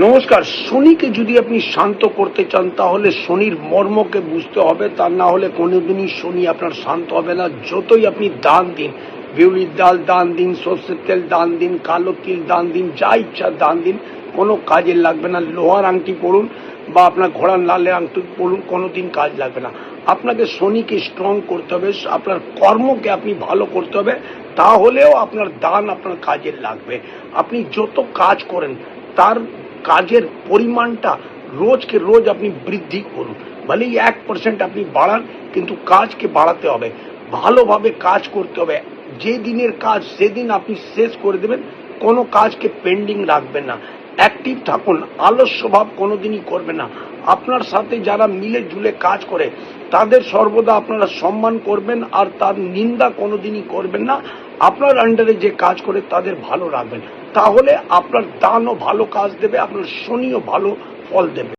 নমস্কার, শনিকে যদি আপনি শান্ত করতে চান, তাহলে শনির মর্মকে বুঝতে হবে। তা না হলে কোনোদিনই শনি আপনার শান্ত হবে না। যতই আপনি দান দিন, বিউলির ডাল দান দিন, সর্ষের তেল দান দিন, কালো তিল দান দিন, যা ইচ্ছা দান দিন, কোনো কাজে লাগবে না। লোহার আংটি পড়ুন বা আপনার ঘোড়ার লালের আংটি পড়ুন, কোনোদিন কাজ লাগবে না। আপনাকে শনিকে স্ট্রং করতে হবে, আপনার কর্মকে আপনি ভালো করতে হবে, তাহলেও আপনার দান আপনার কাজে লাগবে। আপনি যত কাজ করেন, তার কাজের পরিমাণটা রোজকে রোজ আপনি বৃদ্ধি করুন। ভলেই এক পার্সেন্ট আপনি বাড়ান, কিন্তু কাজকে বাড়াতে হবে। ভালোভাবে কাজ করতে হবে। যে দিনের কাজ সেদিন আপনি শেষ করে দেবেন, কোনো কাজকে পেন্ডিং রাখবেন না। অ্যাক্টিভ থাকুন, আলস্য ভাব কোনোদিনই করবেন না। আপনার সাথে যারা মিলে জুলে কাজ করে, তাদের সর্বদা আপনারা সম্মান করবেন আর তার নিন্দা কোনোদিনই করবেন না। আপনার আন্ডারে যে কাজ করে, তাদের ভালো রাখবেন। তাহলে আপনার দানও ভালো কাজ দেবে আপনার শনিও ভালো ফল দেবে।